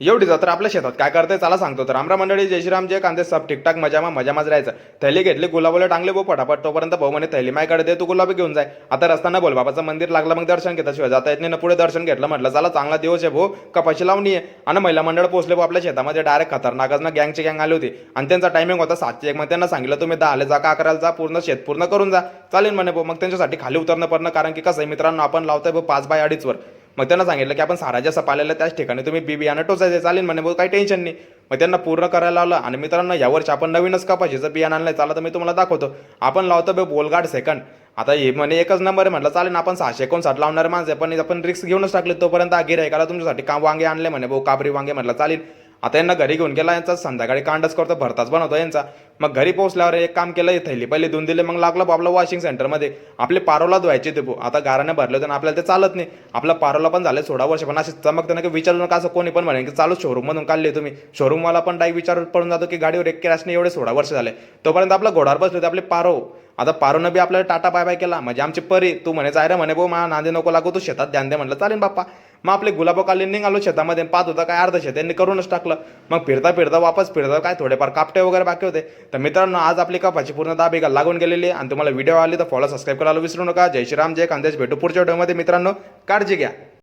एवढी तर आपल्या शेतात. काय करते चला सांगतो तर. आमरा मंडळी जय श्रीराम जय कांदे सब. ठीकठाक मजामा मजामाच राहायचं. थैली घेतली गुलाबोला टांगले भाऊ पटापट तोपर्यंत भाऊ म्हणे थैली माझ्याकडे दे तू गुलाबी घेऊन जाय. आता रस्ताना बोल बाबाचं मंदिर लागलं मग दर्शन घेता. शिवाय जाता येत नाही ना पुढे दर्शन घेतलं म्हटलं चला चांगला दिवस आहे भाऊ. कपाशी लावणी आहे. आणि महिला मंडळ पोहोचले भाऊ आपल्या शेतामध्ये. डायरेक्ट खतरनाकच ना गँगची गँग आली होती. आणि त्यांचा टायमिंग होता सातशे एक. मग त्यांना सांगितलं तुम्ही दहा जा का अकराला जा पूर्ण शेत पूर्ण करून जा. चालेल म्हणे भाऊ. मग त्यांच्यासाठी खाली उतरणं पडणं कारण की कसं आहे मित्रांनो आपण लावतोय भाऊ पाच बाय अडीचवर. मग त्यांना सांगितलं की आपण सारा जसं त्याच ठिकाणी तुम्ही बी बियाणं टोचायचे चालेल म्हणे भाऊ काही टेन्शन नाही. मग त्यांना पूर्ण करायला लावलं. आणि मित्रांनो यावर्षी आपण नवीनच कपाशीचं बियाणं आहे चाला तर मी तुम्हाला दाखवतो. आपण लावतो बे बोलगाड सेकंड आता हे म्हणे एकच नंबर आहे म्हटलं चालेल ना आपण सहाशे एकोणसाठ लावणार माणसं आहे, पण आपण रिक्स घेऊनच टाकले तोपर्यंत आगी आहे. तुमच्यासाठी काम वांगे आणले म्हणे भाऊ काबरी वांगे म्हटलं चालेल. आता यांना घरी घेऊन गेला यांचा संध्याकाळी कांडच करतो भरताच बनवतो यांचा. मग घरी पोहोचल्यावर एक काम केलं थैली पहिले धुवून दिले मग लागलं आपलं वॉशिंग सेंटरमध्ये आपले पारोला धुवायचे ते भाऊ आता गाराने भरले होते आपल्याला ते चालत नाही. आपलं पारोला पण झाले सोळा वर्ष पण असे चमकते ना की विचारू नका असं कोणी पण म्हणेन की चालू शोरूममधून काढले तुम्ही. शोरूमवाला पण डाईक विचार पडून जातो की गाडीवर एक नाही एवढे सोळा वर्ष झाले. तोपर्यंत आपलं घोडावर बसले होते आपले पारो. आता पारोनं बी आपल्याला टाटा बाय बाय केला. म्हणजे आमची परी तू म्हणे जाय रे म्हणे भाऊ मा नांदे नको लागू तू शेतात ध्यान दे म्हटलं चालेल बाप्पा. मग आपले गुलाबो निघालो शेतामध्ये पाहत होता काय अर्ध शेत यांनी करूनच टाकलं. मग फिरता फिरता वापस फिरता काय थोडेफार कापटे वगैरे बाकी होते. तर मित्रांनो आज आपली कपाची पूर्ण दाबी लागून गेलेली आणि तुम्हाला व्हिडिओ आली तर फॉलो सबस्क्राईब करायला विसरू नका. जय श्रीराम जय कांदेश. भेटू पुढच्या व्हिडिओमध्ये मित्रांनो काळजी घ्या.